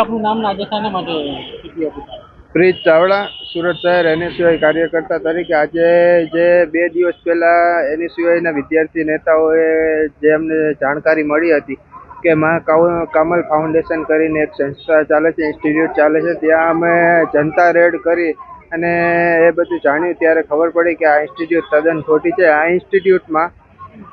આપનું પ્રીત ચાવડા, સુરત શહેર એનએસયુઆઈ કાર્યકર્તા તરીકે આજે જે બે દિવસ પહેલા એનએસયુઆઈના વિદ્યાર્થી નેતાઓએ જે અમને જાણકારી મળી હતી કે મા કમલ ફાઉન્ડેશન કરીને એક સંસ્થા ચાલે છે, ઇન્સ્ટિટ્યૂટ ચાલે છે, ત્યાં અમે જનતા રેડ કરી અને એ બધું જાણ્યું. ત્યારે ખબર પડી કે આ ઇન્સ્ટિટ્યૂટ તદ્દન ખોટી છે. આ ઇન્સ્ટિટ્યૂટમાં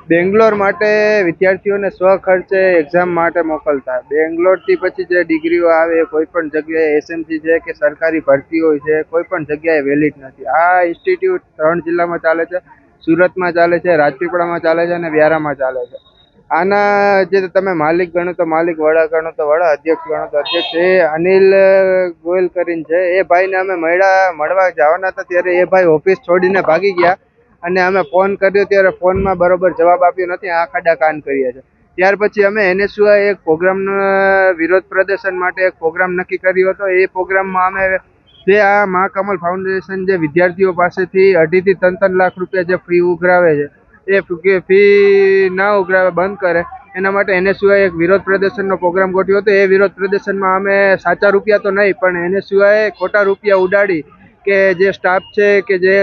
બેંગ્લોર માટે વિદ્યાર્થીઓને સ્વખર્ચે એક્ઝામ માટે મોકલતા. બેંગ્લોરથી પછી જે ડિગ્રીઓ આવે કોઈ પણ જગ્યાએ એસએમસી છે કે સરકારી ભરતી હોય છે, કોઈ પણ જગ્યાએ વેલિડ નથી. આ ઇન્સ્ટિટ્યૂટ ત્રણ જિલ્લામાં ચાલે છે. સુરતમાં ચાલે છે, રાજપીપળામાં ચાલે છે અને વ્યારામાં ચાલે છે. આના જે તમે માલિક ગણો તો માલિક, વડા ગણો તો વડા, અધ્યક્ષ ગણો તો અધ્યક્ષ, એ અનિલ ગોયલ કરીને છે. એ ભાઈને અમે મળ્યા, મળવા જવાના હતા ત્યારે એ ભાઈ ઓફિસ છોડીને ભાગી ગયા. અને અમે ફોન કર્યો ત્યારે ફોનમાં બરોબર જવાબ આપ્યો નથી આ ખાડા કાન કર્યા છે. ત્યાર પછી અમે એનએસયુઆઈ એક પ્રોગ્રામનો વિરોધ પ્રદર્શન માટે એક પ્રોગ્રામ નક્કી કર્યો હતો. એ પ્રોગ્રામમાં અમે જે આ મહાકમલ ફાઉન્ડેશન જે વિદ્યાર્થીઓ પાસેથી અઢીથી ત્રણ ત્રણ લાખ રૂપિયા જે ફી ઉઘરાવે છે, એ ફી- ના ઉઘરાવે, બંધ કરે. એના માટે એનએસયુઆઈ એક વિરોધ પ્રદર્શનનો પ્રોગ્રામ ગોઠવ્યો હતો. એ વિરોધ પ્રદર્શનમાં અમે સાચા રૂપિયા તો નહીં, પણ એનએસયુઆઈ ખોટા રૂપિયા ઉડાડી કે જે સ્ટાફ છે કે જે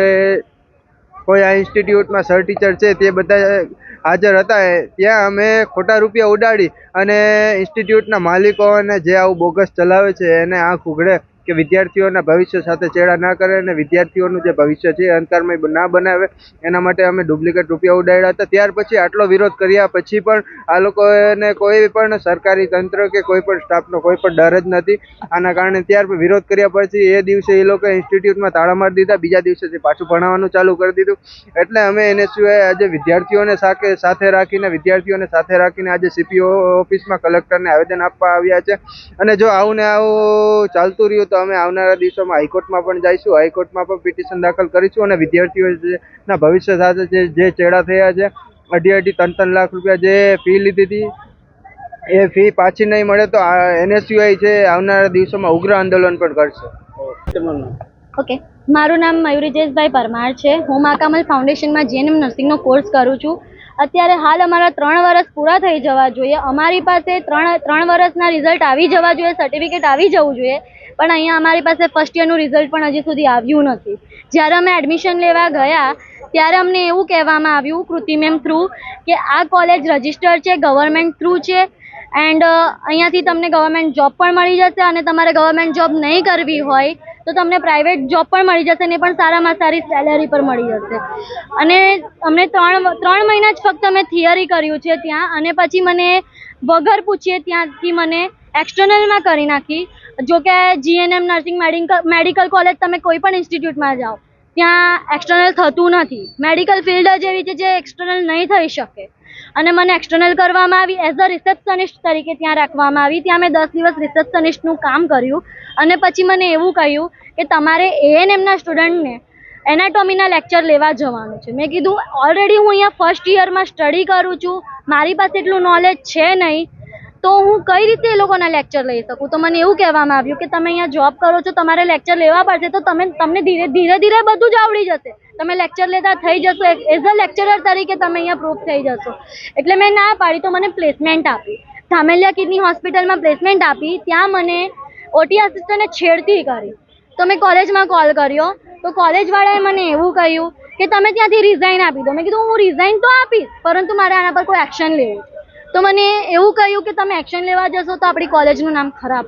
કોઈ આ ઇન્સ્ટિટ્યૂટમાં સર ટીચર છે, તે બધા હાજર હતા. ત્યાં અમે ખોટા રૂપિયા ઉડાડી અને ઇન્સ્ટિટ્યૂટના માલિકો અને જે આવું બોગસ ચલાવે છે, એને આંખ ઉઘડે. કે વિદ્યાર્થીઓના ભવિષ્ય સાથે ચેડા ના કરે અને વિદ્યાર્થીઓનું જે ભવિષ્ય છે અંધકારમય ના બનાવે, એના માટે અમે ડુપ્લિકેટ રૂપિયા ઉડાડ્યા હતા. ત્યાર પછી આટલો વિરોધ કર્યા પછી પણ આ લોકોને કોઈ પણ સરકારી તંત્ર કે કોઈ પણ સ્ટાફનો કોઈ પણ ડર જ નથી. આના કારણે ત્યાર વિરોધ કર્યા પછી એ દિવસે એ લોકો ઇન્સ્ટિટ્યૂટમાં તાળા મારી દીધા. બીજા દિવસેથી પાછું ભણાવવાનું ચાલુ કરી દીધું. એટલે અમે એનએસયુએ આજે વિદ્યાર્થીઓને સાથે રાખીને, વિદ્યાર્થીઓને સાથે રાખીને આજે સીપીઓ ઓફિસમાં કલેક્ટરને આવેદન આપવા આવ્યા છે. અને જો આવું ને આવું ચાલતું રહ્યું તો અમે આવનારા દિવસોમાં હાઈકોર્ટમાં પણ જઈશું. હાઈકોર્ટમાં પણ પિટિશન દાખલ કરીશું અને વિદ્યાર્થીઓ જે- ભવિષ્ય સાથે જે જે ચેડા થયા છે અઢી અઢી ત્રણ ત્રણ લાખ રૂપિયા જે ફી લીધી હતી એ ફી પાછી નહીં મળે તો એનએસયુઆઈ છે આવનારા દિવસોમાં ઉગ્ર આંદોલન પણ કરશે. ઓકે મારું નામ મયુરી જયેશભાઈ પરમાર છે. હું માકામલ ફાઉન્ડેશનમાં જીએનએમ નર્સિંગનો કોર્સ કરું છું. અત્યારે હાલ અમારા ત્રણ વર્ષ પૂરા થઈ જવા જોઈએ. અમારી પાસે ત્રણ ત્રણ વર્ષના રિઝલ્ટ આવી જવા જોઈએ સર્ટિફિકેટ આવી જવું જોઈએ. પણ અહીંયા અમારી પાસે ફર્સ્ટ યરનું રિઝલ્ટ પણ હજી સુધી આવ્યું નથી. જ્યારે અમે એડમિશન લેવા ગયા, ત્યારે અમને એવું કહેવામાં આવ્યું કૃતિ મેમ થ્રુ કે આ કોલેજ રજિસ્ટર છે ગવર્મેન્ટ થ્રુ છે એન્ડ અહીંયાથી તમને ગવર્મેન્ટ જોબ પણ મળી જશે અને તમારે ગવર્મેન્ટ જોબ નહીં કરવી હોય, તો તમને પ્રાઇવેટ જોબ પણ મળી જશે ને પણ સારામાં સારી સેલેરી પર મળી જશે. અને અમને ત્રણ ત્રણ મહિના જ ફક્ત મેં થિયરી કર્યું છે ત્યાં, અને પછી મને વગર પૂછીએ ત્યાંથી મને એક્સટર્નલમાં કરી નાખી જો કે જીએનએમ નર્સિંગ મેડિકલ કોલેજ તમે કોઈ પણ ઇન્સ્ટિટ્યૂટમાં જાઓ, ત્યાં એક્સટર્નલ થતું નથી. મેડિકલ ફિલ્ડ જ એવી છે જે એક્સટર્નલ નહીં થઈ શકે. અને મને એક્સટર્નલ કરવામાં આવી એઝ અ રિસેપ્શનિસ્ટ તરીકે ત્યાં રાખવામાં આવી. ત્યાં મેં દસ દિવસ રિસેપ્શનિસ્ટનું કામ કર્યું. અને પછી મને એવું કહ્યું કે તમારે એએનએમના સ્ટુડન્ટને એનાટોમીના લેક્ચર લેવા જવાનું છે. મેં કીધું ઓલરેડી હું અહીંયા ફર્સ્ટ યરમાં સ્ટડી કરું છું. મારી પાસે એટલું નોલેજ છે નહીં. તો હું કઈ રીતે એ લોકોના લેક્ચર લઈ શકું? તો મને એવું કહેવામાં આવ્યું કે તમે અહીંયા જોબ કરો છો, તમારે લેક્ચર લેવા પડશે, તો તમે, તમને ધીરે ધીરે ધીરે બધું જ આવડી જશે. તમે લેક્ચર લેતા થઈ જશો એઝ અ લેક્ચરર તરીકે તમે અહીંયા પ્રૂફ થઈ જશો. એટલે મેં ના પાડી, તો મને પ્લેસમેન્ટ આપી. ધામેલિયા કિડની હોસ્પિટલમાં પ્લેસમેન્ટ આપી, ત્યાં મને ઓટી આસિસ્ટન્ટને છેડતી કરી. તો મેં કોલેજમાં કોલ કર્યો. તો કોલેજવાળાએ મને એવું કહ્યું કે તમે ત્યાંથી રિઝાઇન આપી દો. મેં કીધું, હું રિઝાઇન તો આપીશ, પરંતુ મારે આના પર કોઈ એક્શન લેવું તો મને એવું કહ્યું કે તમે એક્શન લેવા જશો તો આપણી કોલેજનું નામ ખરાબ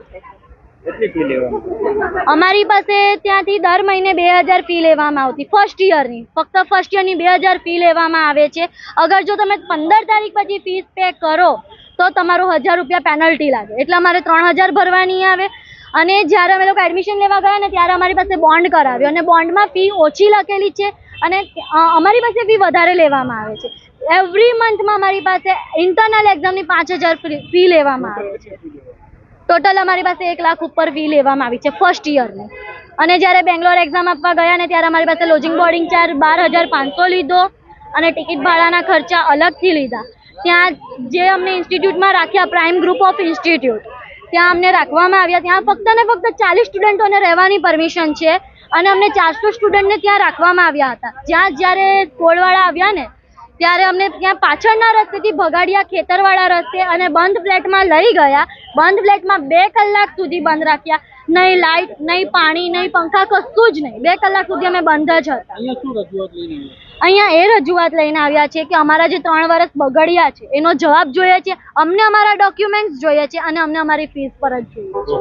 લેવામાં અમારી પાસે ત્યાંથી દર મહિને બે હજાર ફી લેવામાં આવતી ફર્સ્ટ યરની ફક્ત ફર્સ્ટ યરની બે હજાર ફી લેવામાં આવે છે. અગર જો તમે પંદર તારીખ પછી ફીસ પે કરો તો તમારો હજાર રૂપિયા પેનલ્ટી લાગે. એટલે અમારે ત્રણ હજાર ભરવાની આવે. અને જ્યારે અમે લોકો એડમિશન લેવા ગયા ને ત્યારે અમારી પાસે બોન્ડ કરાવ્યો. અને બોન્ડમાં ફી ઓછી લખેલી છે અને અમારી પાસે ફી વધારે લેવામાં આવે છે. એવરી મંથમાં મારી પાસે ઇન્ટરનલ એક્ઝામની પાંચ હજાર ફી લેવામાં આવે છે. ટોટલ અમારી પાસે એક લાખ ઉપર ફી લેવામાં આવી છે ફર્સ્ટ યરની અને જ્યારે બેંગ્લોર એક્ઝામ આપવા ગયા ને ત્યારે અમારી પાસે લોજિંગ બોર્ડિંગ ચાર્જ બાર હજાર પાંચસો લીધો અને ટિકિટ ભાડાના ખર્ચા અલગથી લીધા. ત્યાં જે અમને ઇન્સ્ટિટ્યૂટમાં રાખ્યા પ્રાઇમ ગ્રુપ ઓફ ઇન્સ્ટિટ્યૂટ ત્યાં અમને રાખવામાં આવ્યા. ત્યાં ફક્ત ને ફક્ત ચાલીસ સ્ટુડન્ટોને રહેવાની પરમિશન છે અને અમને ચારસો સ્ટુડન્ટને ત્યાં રાખવામાં આવ્યા હતા. જ્યાં જ્યારે સ્કોડવાળા આવ્યા ને ત્યારે અમને ત્યાં પાછળના રસ્તેથી ભગાડિયા ખેતરવાળા રસ્તે અને બંધ ફ્લેટમાં લઈ ગયા. બંધ ફ્લેટમાં બે કલાક સુધી બંધ રાખ્યા. નહીં લાઇટ નહીં પાણી નહીં પંખા કશું જ નહીં. બે કલાક સુધી અમે બંધ જ હતા. અહીંયા શું રજૂઆત લઈને આવ્યા? અહીંયા એ રજૂઆત લઈને આવ્યા છે કે અમારા જે ત્રણ વર્ષ બગડ્યા છે એનો જવાબ જોઈએ છે. અમને અમારા ડોક્યુમેન્ટ્સ જોઈએ છે અને અમને અમારી ફીસ જ જોઈએ છે.